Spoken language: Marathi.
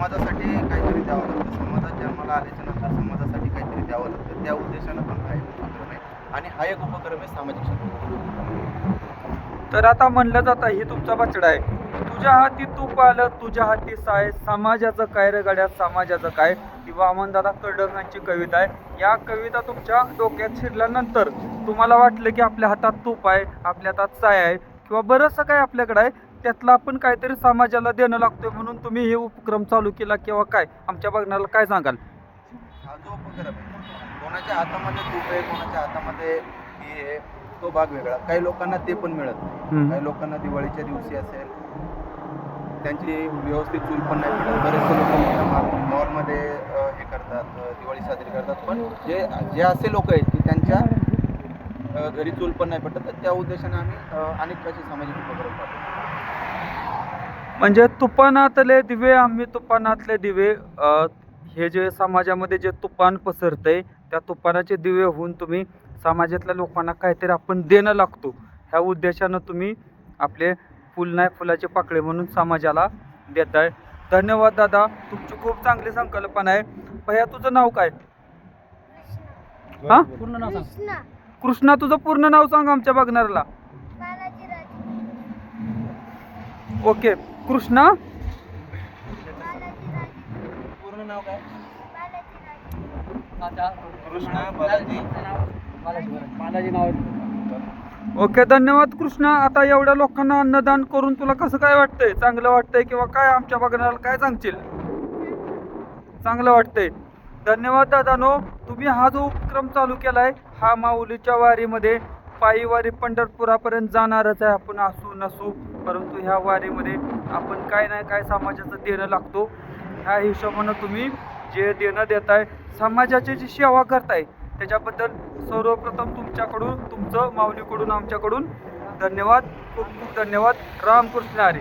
समाजासाठी काहीतरी द्यावं लागतं. समाजात जन्माला आल्याच्यानंतर समाजासाठी काहीतरी द्यावं लागतं. त्या उद्देशानं पण हा एक उपक्रम आहे. आणि हा एक उपक्रम आहे सामाजिक क्षेत्र तर आता म्हणलं जातं हे तुमचा बछडा आहे. तुझ्या हाती तूप आलं तुझ्या हाती साय. समाजाचं काय रगड्यात समाजाचं काय? किंवा वामनदादा कडकांची कविता आहे. या कविता तुमच्या डोक्यात शिरल्यानंतर तुम्हाला वाटलं की आपल्या हातात तूप आहे आपल्या हातात साय आहे. किंवा बरंचसं काय आपल्याकडे आहे. त्यातलं आपण काहीतरी समाजाला देणं लागतोय म्हणून तुम्ही हे उपक्रम चालू केला किंवा काय? आमच्या बघण्याला काय सांगाल? हा जो उपक्रम आहे कोणाच्या हातामध्ये तूप आहे कोणाच्या हातामध्ये हे आहे तो भाग वेगळा. काही लोकांना ते पण मिळत नाही. काही लोकांना दिवाळीच्या दिवशी असेल त्यांची व्यवस्थित चूल पण नाही मिळत. बरेचसे लोक मॉलमध्ये हे करतात दिवाळी साजरी करतात. पण जे जे असे लोक आहेत की त्यांच्या घरी चूल पण नाही पडत तर त्या उद्देशाने आम्ही अनेक असे सामाजिक उपक्रम करतो म्हणजे तुपानातले दिवे आम्ही तुपानातले दिवे हे जे समाजामध्ये जे तुपान पसरतंय त्या तुपानाचे दिवे होऊन तुम्ही समाजातल्या लोकांना काहीतरी आपण देणं लागतो. ह्या उद्देशानं तुम्ही आपले फुल नाही फुलाचे पाकळे म्हणून समाजाला देताय. धन्यवाद दादा. तुमची खूप चांगली संकल्पना आहे. भैया तुझं नाव काय? हा? पूर्ण नाव सांग. कृष्णा तुझं पूर्ण नाव सांग आमच्या बघणाऱ्याला बालाजी राजे ओके. कृष्णा? पूर्ण नाव काय? बालाजी राजे. कृष्णा बालाजी. बालाजी बालाजी नाव आहे. ओके धन्यवाद कृष्णा. आता एवढ्या लोकांना अन्नदान करून तुला कसं काय वाटतंय? चांगलं वाटतंय किंवा काय आमच्या बघण्याला काय सांगशील? चांगलं वाटतंय. धन्यवाद दादानो. तुम्ही हा जो उपक्रम चालू केलाय हा माऊलीच्या वारीमध्ये पायी वारी पंढरपुरापर्यंत जाणारच आहे आपण असू नसू. परंतु ह्या वारीमध्ये आपण काय नाही काय समाजाचं देणं लागतो ह्या हिशोबानं तुम्ही जे देणं देताय समाजाची जी सेवा करताय त्याच्याबद्दल सर्वप्रथम तुमच्याकडून तुमचं माऊलीकडून आमच्याकडून धन्यवाद खूप खूप धन्यवाद. रामकृष्ण हरी.